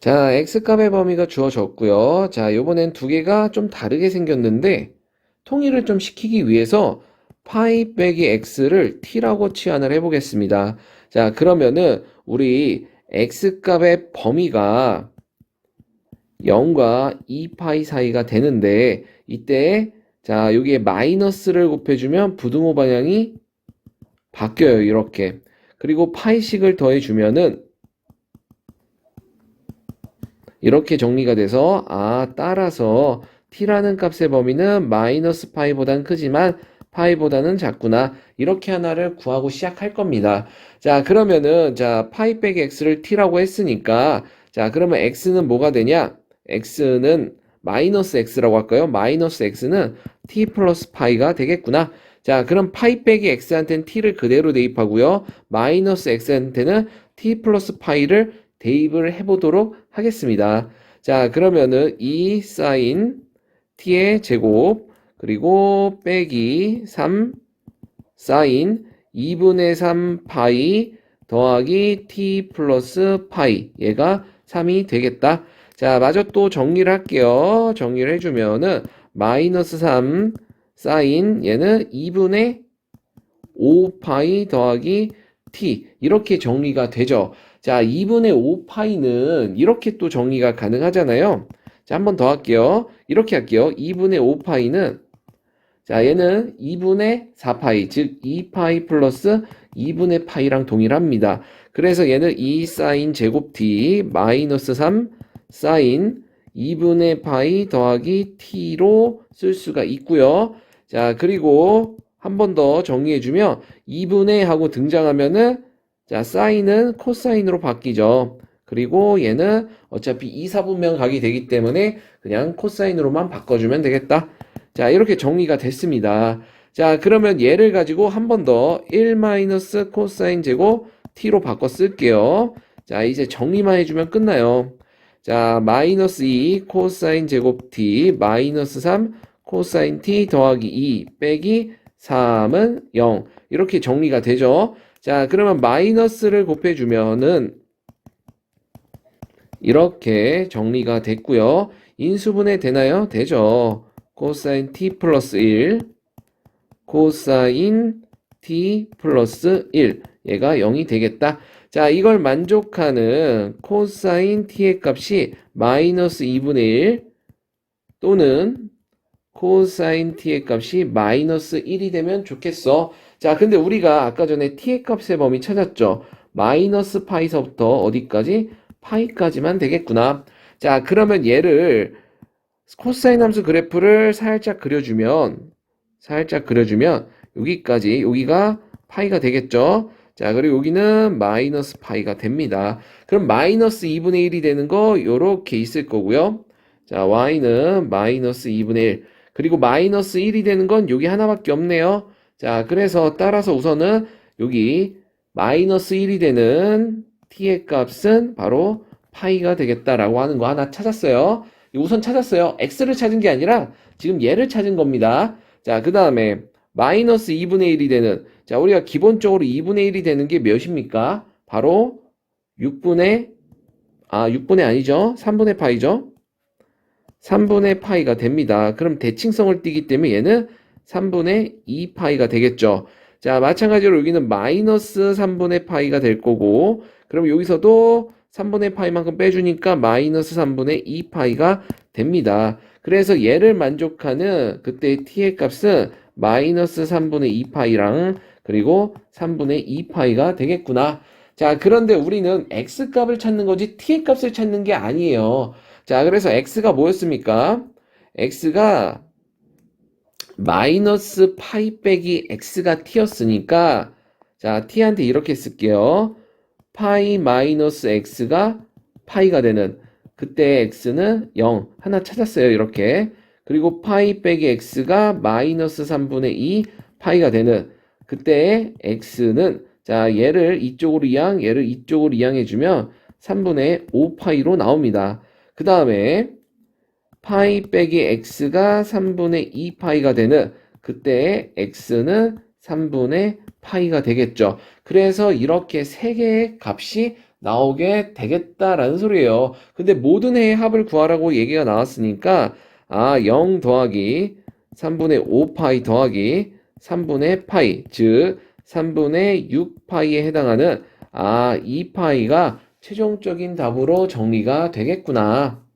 자, x값의 범위가 주어졌고요. 자, 요번엔 두 개가 좀 다르게 생겼는데 통일을 좀 시키기 위해서 파이 빼기 x를 t라고 치환을 해보겠습니다. 자, 그러면은 우리 x값의 범위가 0과 2파이 사이가 되는데 이때 자, 여기에 마이너스를 곱해주면 부등호 방향이 바뀌어요. 이렇게. 그리고 파이식을 더해주면은 이렇게 정리가 돼서 아 따라서 t라는 값의 범위는 마이너스 파이보다는 크지만 파이보다는 작구나 이렇게 하나를 구하고 시작할 겁니다. 자 그러면은 자 파이 빼기 x를 t라고 했으니까 자 그러면 x는 뭐가 되냐? x는 마이너스 x라고 할까요? 마이너스 x는 t 플러스 파이가 되겠구나. 자 그럼 파이 빼기 x한테는 t를 그대로 대입하고요. 마이너스 x한테는 t 플러스 파이를 대입을 해보도록 하겠습니다. 자, 그러면은 이 사인 t의 제곱 그리고 빼기 3 사인 2분의 3 파이 더하기 t 플러스 파이 얘가 3이 되겠다. 자, 마저 또 정리를 할게요. 정리를 해주면은 마이너스 3 사인 얘는 2분의 5 파이 더하기 t 이렇게 정리가 되죠. 자, 2분의 5파이는 이렇게 또 정리가 가능하잖아요. 자, 한 번 더 할게요. 이렇게 할게요. 2분의 5파이는 자, 얘는 2분의 4파이, 즉 2파이 플러스 2분의 파이랑 동일합니다. 그래서 얘는 2 사인 제곱 t 마이너스 3 사인 2분의 파이 더하기 t로 쓸 수가 있고요. 자, 그리고 한 번 더 정리해주면 2분의 하고 등장하면은 자, 사인은 코사인으로 바뀌죠. 그리고 얘는 어차피 2, 4분면 각이 되기 때문에 그냥 코사인으로만 바꿔주면 되겠다. 자, 이렇게 정리가 됐습니다. 자, 그러면 얘를 가지고 한 번 더 1 마이너스 코사인 제곱 t로 바꿔 쓸게요. 자, 이제 정리만 해주면 끝나요. 자, 마이너스 2 코사인 제곱 t 마이너스 3 코사인 t 더하기 2 빼기 3은 0 이렇게 정리가 되죠. 자, 그러면 마이너스를 곱해주면은 이렇게 정리가 됐고요. 인수분해 되나요? 되죠. 코사인 t 플러스 1 코사인 t 플러스 1 얘가 0이 되겠다. 자, 이걸 만족하는 코사인 t의 값이 마이너스 2분의 1 또는 코사인 t의 값이 마이너스 1이 되면 좋겠어. 자, 근데 우리가 아까 전에 t의 값의 범위 찾았죠. 마이너스 파이서부터 어디까지? 파이까지만 되겠구나. 자, 그러면 얘를 코사인 함수 그래프를 살짝 그려주면 살짝 그려주면 여기까지 여기가 파이가 되겠죠. 자, 그리고 여기는 마이너스 파이가 됩니다. 그럼 마이너스 2분의 1이 되는 거 요렇게 있을 거고요. 자, y는 마이너스 2분의 1 그리고 마이너스 1이 되는 건 여기 하나밖에 없네요. 자, 그래서 따라서 우선은 여기 마이너스 1이 되는 t의 값은 바로 파이가 되겠다라고 하는 거 하나 찾았어요. 우선 찾았어요. x를 찾은 게 아니라 지금 얘를 찾은 겁니다. 자, 그 다음에 마이너스 2분의 1이 되는 자, 우리가 기본적으로 2분의 1이 되는 게 몇입니까? 바로 6분의 아, 6분의 아니죠. 3분의 파이죠. 3분의 파이가 됩니다. 그럼 대칭성을 띠기 때문에 얘는 3분의 2파이가 되겠죠. 자, 마찬가지로 여기는 마이너스 3분의 파이가 될 거고, 그럼 여기서도 3분의 파이만큼 빼주니까 마이너스 3분의 2파이가 됩니다. 그래서 얘를 만족하는 그때 t의 값은 마이너스 3분의 2파이랑 그리고 3분의 2파이가 되겠구나. 자, 그런데 우리는 x 값을 찾는 거지 t의 값을 찾는 게 아니에요. 자, 그래서 x가 뭐였습니까? x가 마이너스 파이 빼기 x가 t였으니까 자 t한테 이렇게 쓸게요. 파이 마이너스 x가 파이가 되는 그때 x는 0 하나 찾았어요. 이렇게 그리고 파이 빼기 x가 마이너스 3분의 2 파이가 되는 그때 x는 자 얘를 이쪽으로 이항 얘를 이쪽으로 이항해주면 3분의 5 파이로 나옵니다. 그 다음에 파이 빼기 x가 3분의 2파이가 되는 그때 x는 3분의 파이가 되겠죠. 그래서 이렇게 세 개의 값이 나오게 되겠다라는 소리예요. 근데 모든 해의 합을 구하라고 얘기가 나왔으니까 아, 0 더하기 3분의 5파이 더하기 3분의 파이, 즉 3분의 6파이에 해당하는 아, 2파이가 최종적인 답으로 정리가 되겠구나.